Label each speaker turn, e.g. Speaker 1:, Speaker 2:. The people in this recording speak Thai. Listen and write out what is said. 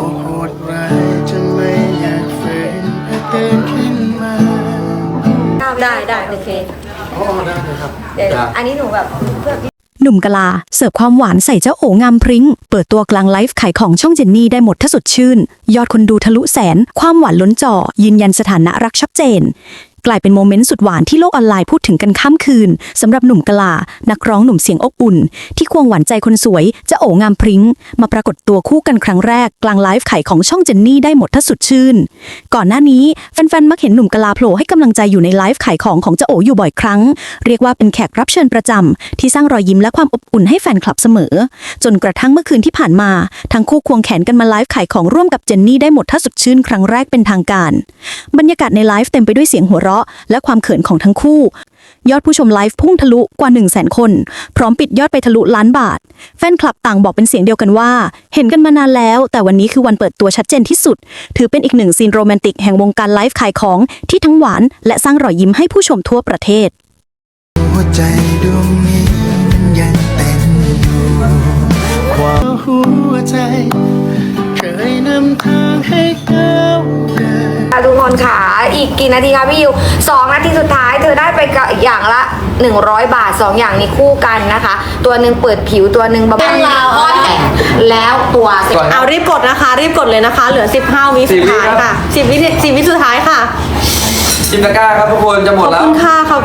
Speaker 1: กโหดร้ายจนไม่อยากฝืนให้ตื่นขึ้นมา
Speaker 2: ได้ได้โอเค
Speaker 1: อ๋อได้เลยครับ
Speaker 2: เดี๋ยวอันนี้หนูแบบเพื่อ
Speaker 3: หนุ่มกะลา เสิร์ฟความหวานใส่เจ้าโองามพริ้ง เปิดตัวกลางไลฟ์ขายของช่องเจนนี่ได้หมดถ้าสดชื่น ยอดคนดูทะลุแสน ความหวานล้นจอ ยืนยันสถานะรักชัดเจน กลายเป็นโมเมนต์สุดหวานที่โลกออนไลน์พูดถึงกันข้ามคืนสำหรับหนุ่มกลา นักร้องหนุ่มเสียงอบอุ่น ที่ควงหวานใจคนสวยเจ้าโองามพริ้ง มาปรากฏตัวคู่กันครั้งแรก กลางไลฟ์ขายของช่องเจนนี่ได้หมดถ้าสุดชื่น ก่อนหน้านี้แฟนๆมักเห็นหนุ่มกลาโผล่ให้กำลังใจอยู่ในไลฟ์ขายของของเจ้าโออยู่บ่อยครั้ง เรียกว่าเป็นแขกรับเชิญประจำที่สร้างรอยยิ้มและความอบอุ่นให้แฟนคลับเสมอ จนกระทั่งเมื่อคืนที่ผ่านมา ทั้งคู่ควงแขนกันมาไลฟ์ขายของร่วมกับเจนนี่ได้หมดถ้าสุดชื่นครั้งแรกเป็นทางการ บรรยากาศในไลฟ์เต็มไปด้วยเสียงหัวเราะและความเขินของทั้งคู่ ยอดผู้ชมไลฟ์พุ่งทะลุกว่า 1 0 0 0 0แสนคน พร้อมปิดยอดไปทะลุล้านบาท แฟนคลับต่างบอกเป็นเสียงเดียวกันว่า เห็นกันมานานแล้ว แต่วันนี้คือวันเปิดตัวชัดเจนที่สุด ถือเป็นอีกหนึ่งซีนโรแมนติกแห่งวงการไลฟ์ขายของที่ทั้งหวาน และสร้างรอยยิ้มให้ผู้ชมทั่วประเทศ
Speaker 1: หัวใจดวงนี้มันยังเต้นอยู่ความหัวใจเคยนำทาง
Speaker 2: ค่ะทุกคนค่ะ อีกกี่นาทีคะพี่ยูสองนาทีสุดท้ายเธอได้ไปกับอย่างละ 100 บาท 2 อย่างนี้คู่กันนะคะ ตัวหนึ่งเปิดผิวตัวหนึ่งบำบัดแล้วตัวเสร็จ
Speaker 4: เอารีบกดนะคะ รีบกดเลยนะคะ เหลือ 15 วิสุดท้ายค่ะ 10 วิ10วิสุดท้ายค่ะ
Speaker 5: จิมตะกร้าครับทุกคนจะหมด
Speaker 4: ขอบ
Speaker 5: แล้ว
Speaker 4: คุณค่ะขอบคุณ